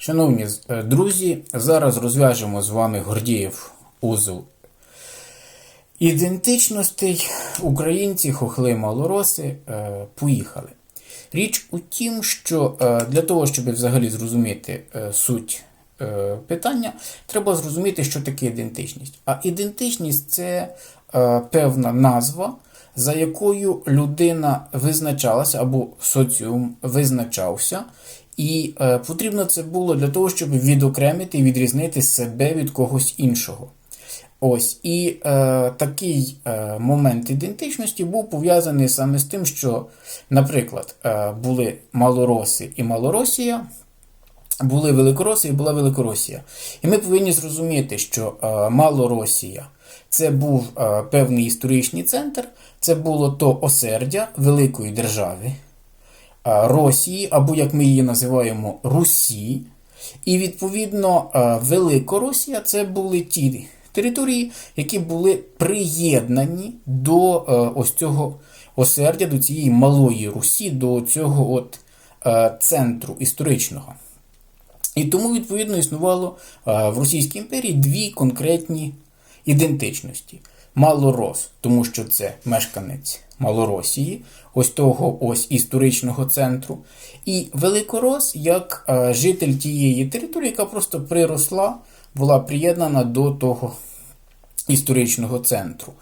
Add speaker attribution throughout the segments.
Speaker 1: Шановні е, друзі, зараз розв'яжемо з вами Гордієв узел ідентичностей. Українці, хохли, малороси е, поїхали. Річ у тім, що е, для того, щоб взагалі зрозуміти суть питання, треба зрозуміти, що таке ідентичність. А ідентичність це певна назва, за якою людина визначалася або соціум визначався. І е, потрібно це було для того, щоб відокремити і відрізнити себе від когось іншого. Ось і е, такий е, момент ідентичності був пов'язаний саме з тим, що, наприклад, е, були малороси і Малоросія, були Великороси і була Великоросія. І ми повинні зрозуміти, що е, Малоросія це був е, певний історичний центр, це було то осердя великої держави. е, Росії, або як ми її називаємо Русі. І відповідно е, Великоросія це були ті території, які були приєднані до е, ось цього осердя, до цієї малої Русі, до цього от е, центру історичного. І тому, відповідно, існувало е, в Російській імперії дві конкретні ідентичності. Малорос, тому що це мешканець Малоросії, ось того ось історичного центру. І Великорос як е, житель тієї території, яка просто приросла, була приєднана до того історичного центру.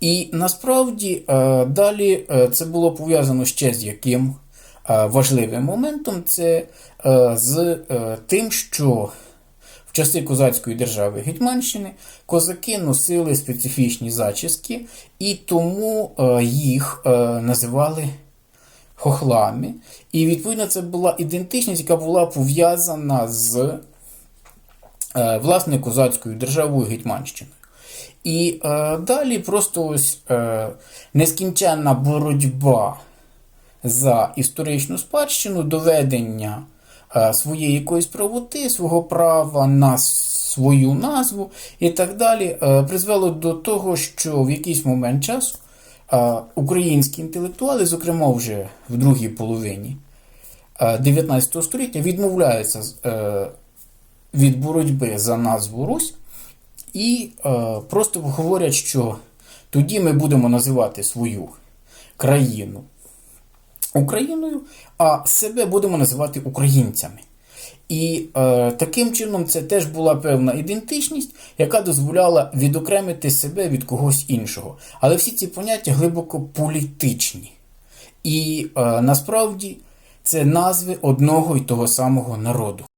Speaker 1: І насправді е, далі е, це було пов'язано ще з яким важливим моментом це з тим, що часи козацької держави Гетьманщини козаки носили специфічні зачіски, і тому е, їх е, називали хохлами. І відповідно це була ідентичність, яка була пов'язана з е, власне козацькою державою Гетьманщиною. І е, далі просто ось е, нескінченна боротьба за історичну спадщину, доведення своєї якоїсь правоти, свого права на свою назву і так далі, е, призвело до того, що в якийсь момент часу е, українські інтелектуали, зокрема вже в другій половині е, 19 століття, відмовляються е, від боротьби за назву Русь. І е, просто говорять, що тоді ми будемо називати свою країну Україною, а себе будемо називати українцями. І е, таким чином це теж була певна ідентичність, яка дозволяла відокремити себе від когось іншого. Але всі ці поняття глибоко політичні. І е, насправді це назви одного і того самого народу.